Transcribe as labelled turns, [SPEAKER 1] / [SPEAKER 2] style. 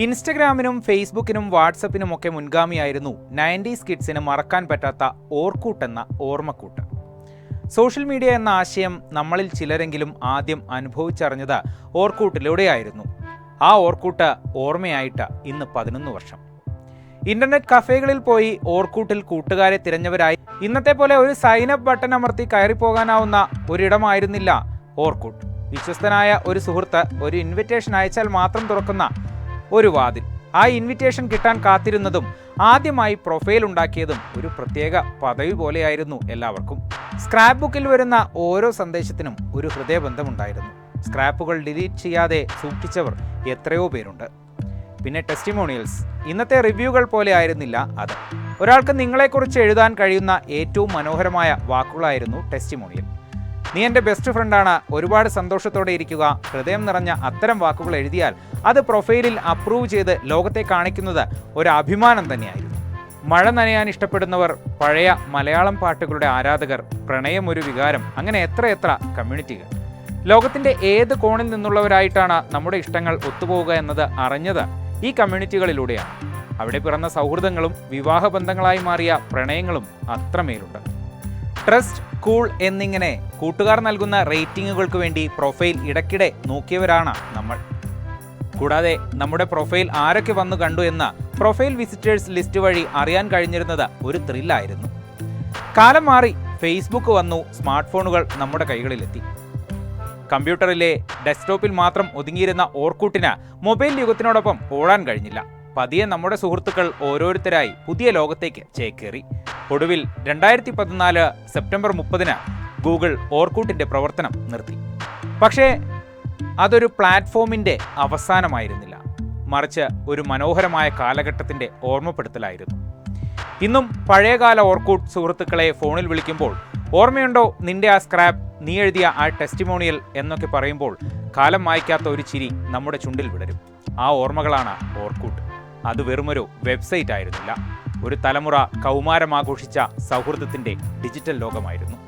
[SPEAKER 1] ഇൻസ്റ്റഗ്രാമിനും ഫേസ്ബുക്കിനും വാട്സപ്പിനുമൊക്കെ മുൻഗാമിയായിരുന്നു nineties കിഡ്സിന് മറക്കാൻ പറ്റാത്ത Orkut എന്ന ഓർമ്മക്കൂട്ട്. സോഷ്യൽ മീഡിയ എന്ന ആശയം നമ്മളിൽ ചിലരെങ്കിലും ആദ്യം അനുഭവിച്ചറിഞ്ഞത് ഓർക്കൂട്ടിലൂടെയായിരുന്നു. ആ ഓർക്കൂട്ട് ഓർമ്മയായിട്ട് ഇന്ന് പതിനൊന്ന് വർഷം. ഇന്റർനെറ്റ് കഫേകളിൽ പോയി ഓർക്കൂട്ടിൽ കൂട്ടുകാരെ തിരഞ്ഞവരായി ഇന്നത്തെ പോലെ ഒരു സൈൻ അപ്പ് ബട്ടൺ അമർത്തി കയറിപ്പോകാനാവുന്ന ഒരിടമായിരുന്നില്ല ഓർക്കൂട്ട്. വിശ്വസ്തനായ ഒരു സുഹൃത്ത് ഒരു ഇൻവിറ്റേഷൻ അയച്ചാൽ മാത്രം തുറക്കുന്ന ഒരു വാതിൽ. ആ ഇൻവിറ്റേഷൻ കിട്ടാൻ കാത്തിരുന്നതും ആദ്യമായി പ്രൊഫൈൽ ഉണ്ടാക്കിയതും ഒരു പ്രത്യേക പദവി പോലെയായിരുന്നു എല്ലാവർക്കും. സ്ക്രാപ്പ് ബുക്കിൽ വരുന്ന ഓരോ സന്ദേശത്തിനും ഒരു ഹൃദയബന്ധമുണ്ടായിരുന്നു. സ്ക്രാപ്പുകൾ ഡിലീറ്റ് ചെയ്യാതെ സൂക്ഷിച്ചവർ എത്രയോ പേരുണ്ട്. പിന്നെ ടെസ്റ്റിമോണിയൽസ് ഇന്നത്തെ റിവ്യൂകൾ പോലെ ആയിരുന്നില്ല അത്. ഒരാൾക്ക് നിങ്ങളെക്കുറിച്ച് എഴുതാൻ കഴിയുന്ന ഏറ്റവും മനോഹരമായ വാക്കുകളായിരുന്നു ടെസ്റ്റിമോണിയൽ നീ എന്റെ ബെസ്റ്റ് ഫ്രണ്ടാണ് ഒരുപാട് സന്തോഷത്തോടെ ഇരിക്കുക. ഹൃദയം നിറഞ്ഞ അത്തരം വാക്കുകൾ എഴുതിയാൽ അത് പ്രൊഫൈലിൽ അപ്രൂവ് ചെയ്ത് ലോകത്തെ കാണിക്കുന്നത് ഒരു അഭിമാനം തന്നെയായിരുന്നു. മഴ നനയാൻ ഇഷ്ടപ്പെടുന്നവർ പഴയ മലയാളം പാട്ടുകളുടെ ആരാധകർ പ്രണയം ഒരു വികാരം അങ്ങനെ എത്രയെത്ര കമ്മ്യൂണിറ്റികൾ ലോകത്തിന്റെ ഏത് കോണിൽ നിന്നുള്ളവരായിട്ടാണ് നമ്മുടെ ഇഷ്ടങ്ങൾ ഒത്തുപോവുക എന്നത് അറിഞ്ഞത് ഈ കമ്മ്യൂണിറ്റികളിലൂടെയാണ് അവിടെ പിറന്ന സൗഹൃദങ്ങളും വിവാഹബന്ധങ്ങളായി മാറിയ പ്രണയങ്ങളും അത്രമേലുണ്ട്. ട്രസ്റ്റ് കൂൾ എന്നിങ്ങനെ കൂട്ടുകാർ നൽകുന്ന റേറ്റിംഗുകൾക്ക് വേണ്ടി പ്രൊഫൈൽ ഇടയ്ക്കിടെ നോക്കിയവരാണ് നമ്മൾ. കൂടാതെ നമ്മുടെ പ്രൊഫൈൽ ആരൊക്കെ വന്നു കണ്ടു എന്ന പ്രൊഫൈൽ വിസിറ്റേഴ്സ് ലിസ്റ്റ് വഴി അറിയാൻ കഴിഞ്ഞിരുന്നത് ഒരു ത്രില്ലായിരുന്നു. കാലം മാറി ഫേസ്ബുക്ക് വന്നു സ്മാർട്ട് ഫോണുകൾ നമ്മുടെ കൈകളിലെത്തി. കമ്പ്യൂട്ടറിലെ ഡെസ്ക്ടോപ്പിൽ മാത്രം ഒതുങ്ങിയിരുന്ന ഓർക്കൂട്ടിന് മൊബൈൽ യുഗത്തിനോടൊപ്പം ഓടാൻ കഴിഞ്ഞില്ല. പതിയെ നമ്മുടെ സുഹൃത്തുക്കൾ ഓരോരുത്തരായി പുതിയ ലോകത്തേക്ക് ചേക്കേറി. ഒടുവിൽ രണ്ടായിരത്തി പതിനാല് സെപ്റ്റംബർ മുപ്പതിന് ഗൂഗിൾ ഓർക്കൂട്ടിന്റെ പ്രവർത്തനം നിർത്തി. പക്ഷേ അതൊരു പ്ലാറ്റ്ഫോമിന്റെ അവസാനമായിരുന്നില്ല. മറിച്ച് ഒരു മനോഹരമായ കാലഘട്ടത്തിന്റെ ഓർമ്മപ്പെടുത്തലായിരുന്നു. ഇന്നും പഴയകാല ഓർക്കൂട്ട് സുഹൃത്തുക്കളെ ഫോണിൽ വിളിക്കുമ്പോൾ ഓർമ്മയുണ്ടോ നിന്റെ ആ സ്ക്രാപ്പ് നീ എഴുതിയ ആ ടെസ്റ്റിമോണിയൽ എന്നൊക്കെ പറയുമ്പോൾ കാലം മായ്ക്കാത്ത ഒരു ചിരി നമ്മുടെ ചുണ്ടിൽ വിടരും. ആ ഓർമ്മകളാണ് ഓർക്കൂട്ട്. അത് വെറുമൊരു വെബ്സൈറ്റ് ആയിരുന്നില്ല. ഒരു തലമുറ കൗമാരം ആഘോഷിച്ച സൗഹൃദത്തിന്റെ ഡിജിറ്റൽ ലോകമായിരുന്നു.